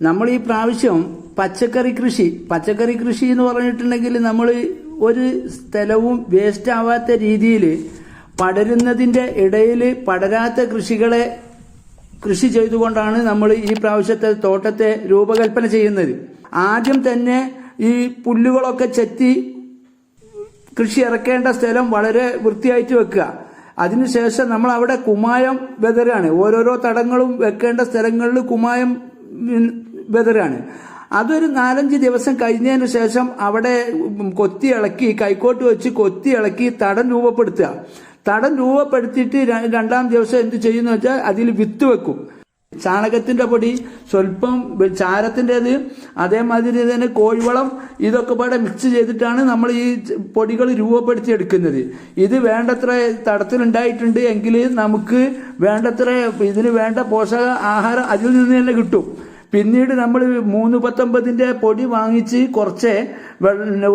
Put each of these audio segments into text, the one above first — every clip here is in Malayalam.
നമ്മൾ ഈ പ്രാവശ്യം പച്ചക്കറി കൃഷി പച്ചക്കറി കൃഷി എന്ന് പറഞ്ഞിട്ടുണ്ടെങ്കിൽ നമ്മൾ ഒരു സ്ഥലവും വേസ്റ്റ് ആവാത്ത രീതിയിൽ പടരുന്നതിന്റെ ഇടയിൽ പടരാത്ത കൃഷികളെ കൃഷി ചെയ്തുകൊണ്ടാണ് നമ്മൾ ഈ പ്രാവശ്യത്തെ തോട്ടത്തെ രൂപകൽപ്പന ചെയ്യുന്നത്. ആദ്യം തന്നെ ഈ പുല്ലുകളൊക്കെ ചെത്തി കൃഷി ഇറക്കേണ്ട സ്ഥലം വളരെ വൃത്തിയായിട്ട് വെക്കുക. അതിനുശേഷം നമ്മൾ അവിടെ കുമായം വെതരാണ്. ഓരോരോ തടങ്ങളും വെക്കേണ്ട സ്ഥലങ്ങളിൽ കുമായം വെതറാണ്. അതൊരു നാലഞ്ച് ദിവസം കഴിഞ്ഞതിന് ശേഷം അവിടെ കൊത്തി ഇളക്കി കൈക്കോട്ട് വെച്ച് കൊത്തി ഇളക്കി തടം രൂപപ്പെടുത്തുക. തടം രൂപപ്പെടുത്തിയിട്ട് രണ്ടാം ദിവസം എന്ത് ചെയ്യുന്നു വെച്ചാൽ അതിൽ വിത്ത് വെക്കും. ചാണകത്തിന്റെ പൊടി സ്വല്പം ചാരത്തിന്റെത് അതേമാതിരി തന്നെ കോഴിവളം ഇതൊക്കെ പാടെ മിക്സ് ചെയ്തിട്ടാണ് നമ്മൾ ഈ പൊടികൾ രൂപപ്പെടുത്തി എടുക്കുന്നത്. ഇത് വേണ്ടത്ര തടത്തിലുണ്ടായിട്ടുണ്ട് എങ്കിൽ നമുക്ക് വേണ്ടത്ര ഇതിന് വേണ്ട പോഷക ആഹാരം അതിൽ നിന്ന് തന്നെ കിട്ടും. പിന്നീട് നമ്മൾ മൂന്ന് പത്തൊമ്പതിന്റെ പൊടി വാങ്ങിച്ച് കുറച്ച്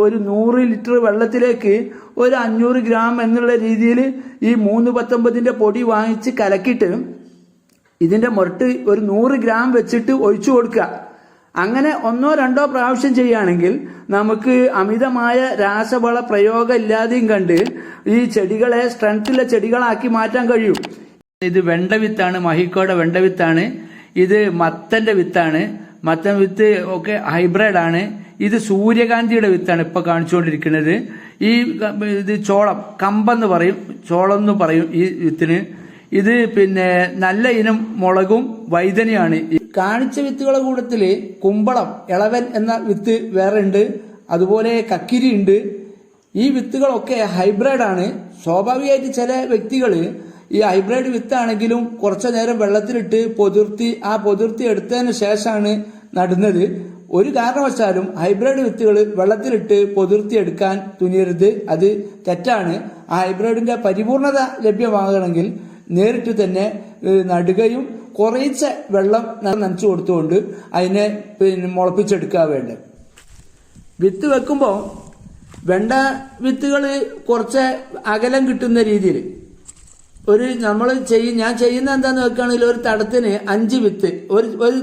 ഒരു നൂറ് ലിറ്റർ വെള്ളത്തിലേക്ക് ഒരു അഞ്ഞൂറ് ഗ്രാം എന്നുള്ള രീതിയിൽ ഈ മൂന്ന് പത്തൊമ്പതിന്റെ പൊടി വാങ്ങിച്ച് കലക്കിയിട്ട് ഇതിന്റെ മുരട്ട് ഒരു നൂറ് ഗ്രാം വെച്ചിട്ട് ഒഴിച്ചു കൊടുക്കുക. അങ്ങനെ ഒന്നോ രണ്ടോ പ്രാവശ്യം ചെയ്യുകയാണെങ്കിൽ നമുക്ക് അമിതമായ രാസവള പ്രയോഗം ഇല്ലാതെയും കണ്ട് ഈ ചെടികളെ സ്ട്രെങ്ത്തുള്ള ചെടികളാക്കി മാറ്റാൻ കഴിയും. ഇത് വെണ്ടവിത്താണ് മഹിക്കോടെ വെണ്ട വിത്താണ്. ഇത് മത്തന്റെ വിത്താണ്. മത്തൻ വിത്ത് ഒക്കെ ഹൈബ്രിഡ് ആണ്. ഇത് സൂര്യകാന്തിയുടെ വിത്താണ് ഇപ്പൊ കാണിച്ചുകൊണ്ടിരിക്കുന്നത്. ഈ ഇത് ചോളം കമ്പെന്ന് പറയും ചോളം എന്ന് പറയും ഈ വിത്തിന്. ഇത് പിന്നെ നല്ല ഇനം മുളകും വൈതനയാണ്. കാണിച്ച വിത്തുകളുടെ കൂട്ടത്തിൽ കുമ്പളം ഇളവൻ എന്ന വിത്ത് വേറെ ഉണ്ട്. അതുപോലെ കക്കിരി ഉണ്ട്. ഈ വിത്തുകളൊക്കെ ഹൈബ്രിഡ് ആണ്. സ്വാഭാവികമായിട്ട് ചില വ്യക്തികൾ ഈ ഹൈബ്രിഡ് വിത്താണെങ്കിലും കുറച്ചു നേരം വെള്ളത്തിലിട്ട് പൊതിർത്തി ആ പൊതിർത്തി എടുത്തതിന് ശേഷമാണ് നടുന്നത്. ഒരു കാരണവശാലും ഹൈബ്രിഡ് വിത്തുകൾ വെള്ളത്തിലിട്ട് പൊതിർത്തി എടുക്കാൻ തുനിയരുത്. അത് തെറ്റാണ്. ആ ഹൈബ്രിഡിന്റെ പരിപൂർണത ലഭ്യമാകണമെങ്കിൽ നേരിട്ട് തന്നെ നടുകയും കുറേശ്ശെ വെള്ളം നനച്ചു കൊടുത്തുകൊണ്ട് അതിനെ പിന്നെ മുളപ്പിച്ചെടുക്കുക വേണ്ടത്. വിത്ത് വെക്കുമ്പോൾ വെണ്ട വിത്തുകൾ കുറച്ച് അകലം കിട്ടുന്ന രീതിയിൽ ഒരു നമ്മൾ ചെയ്യും ഞാൻ ചെയ്യുന്ന എന്താന്ന് വെക്കുകയാണെങ്കിൽ ഒരു തടത്തിന് അഞ്ച് വിത്ത് ഒരു ഒരു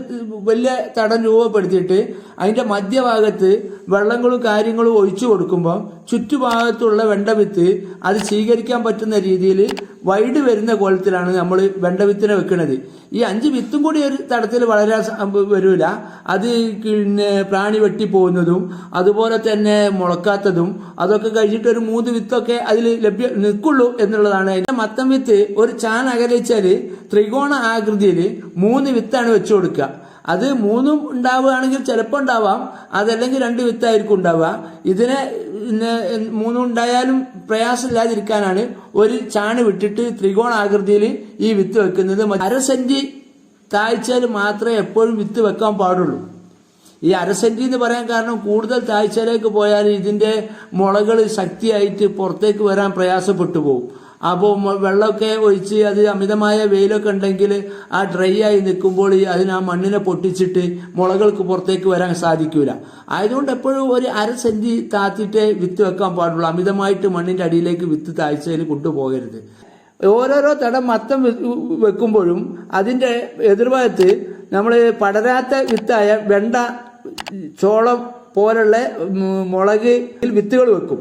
വലിയ തടം രൂപപ്പെടുത്തിയിട്ട് അതിന്റെ മധ്യഭാഗത്ത് വെള്ളങ്ങളും കാര്യങ്ങളും ഒഴിച്ചു കൊടുക്കുമ്പോൾ ചുറ്റുഭാഗത്തുള്ള വെണ്ട വിത്ത് അത് സ്വീകരിക്കാൻ പറ്റുന്ന രീതിയിൽ വൈഡ് വരുന്ന കോലത്തിലാണ് നമ്മൾ വെണ്ട വിത്തിനെ വെക്കുന്നത് ഈ അഞ്ച് വിത്തും കൂടി ഒരു തടത്തിൽ വളരാൻ വരൂല. അത് പിന്നെ പ്രാണി വെട്ടിപ്പോകുന്നതും അതുപോലെ തന്നെ മുളക്കാത്തതും അതൊക്കെ കഴിഞ്ഞിട്ട് ഒരു മൂന്ന് വിത്തൊക്കെ അതിൽ ലഭ്യ നിൽക്കുള്ളൂ എന്നുള്ളതാണ്. അതിന്റെ മത്തം വിത്ത് ഒരു ചാൻ അകലിച്ചാൽ ത്രികോണ ആകൃതിയിൽ മൂന്ന് വിത്താണ് വെച്ചു കൊടുക്കുക. അത് മൂന്നും ഉണ്ടാവുകയാണെങ്കിൽ ചിലപ്പോൾ ഉണ്ടാവാം. അതല്ലെങ്കിൽ രണ്ട് വിത്തായിരിക്കും ഉണ്ടാവുക. ഇതിനെ മൂന്നും ഉണ്ടായാലും പ്രയാസമില്ലാതിരിക്കാനാണ് ഒരു ചാണ് വിട്ടിട്ട് ത്രികോണാകൃതിയിൽ ഈ വിത്ത് വെക്കുന്നത്. അര സെന്റ് മാത്രമേ എപ്പോഴും വിത്ത് വെക്കാൻ പാടുള്ളൂ. ഈ അരസെന്റി എന്ന് പറയാൻ കാരണം കൂടുതൽ താഴ്ചയിലേക്ക് പോയാൽ ഇതിന്റെ മുളകൾ ശക്തിയായിട്ട് പുറത്തേക്ക് വരാൻ പ്രയാസപ്പെട്ടു പോകും. അപ്പോൾ വെള്ളമൊക്കെ ഒഴിച്ച് അത് അമിതമായ വെയിലൊക്കെ ഉണ്ടെങ്കിൽ ആ ഡ്രൈ ആയി നിൽക്കുമ്പോൾ അതിന് ആ മണ്ണിനെ പൊട്ടിച്ചിട്ട് മുളകൾക്ക് പുറത്തേക്ക് വരാൻ സാധിക്കൂല. ആയതുകൊണ്ട് എപ്പോഴും ഒരു അര സെന്റി താത്തിട്ടേ വിത്ത് വെക്കാൻ പാടുള്ളൂ. അമിതമായിട്ട് മണ്ണിന്റെ അടിയിലേക്ക് വിത്ത് താഴ്ചയിൽ കൊണ്ടുപോകരുത്. ഓരോരോ തടം മത്തം വെക്കുമ്പോഴും അതിന്റെ എതിർഭാഗത്ത് നമ്മൾ പടരാത്ത വിത്തായ വെണ്ട ചോളം പോലുള്ള മുളക് വിത്തുകൾ വെക്കും.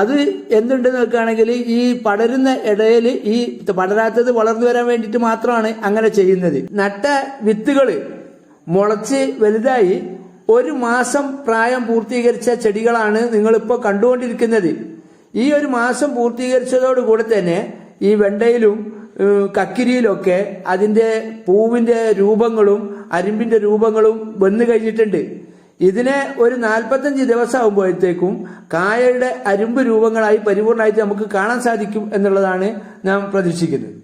അത് എന്തുണ്ട് നോക്കുകയാണെങ്കിൽ ഈ പടരുന്ന ഇടയിൽ ഈ പടരാത്തത് വളർന്നു വരാൻ വേണ്ടിയിട്ട് മാത്രമാണ് അങ്ങനെ ചെയ്യുന്നത്. നട്ട വിത്തുകൾ മുളച്ച് വലുതായി ഒരു മാസം പ്രായം പൂർത്തീകരിച്ച ചെടികളാണ് നിങ്ങളിപ്പോൾ കണ്ടുകൊണ്ടിരിക്കുന്നത്. ഈ ഒരു മാസം പൂർത്തീകരിച്ചതോടുകൂടെ തന്നെ ഈ വെണ്ടയിലും കക്കിരിയിലൊക്കെ അതിന്റെ പൂവിന്റെ രൂപങ്ങളും അരിമ്പിന്റെ രൂപങ്ങളും വന്നു കഴിഞ്ഞിട്ടുണ്ട്. ഇതിനെ ഒരു നാൽപ്പത്തഞ്ച് ദിവസം ആകുമ്പോഴത്തേക്കും കായയുടെ അരുമ്പ് രൂപങ്ങളായി പരിപൂർണമായിട്ട് നമുക്ക് കാണാൻ സാധിക്കും എന്നുള്ളതാണ് നാം പ്രതീക്ഷിക്കുന്നത്.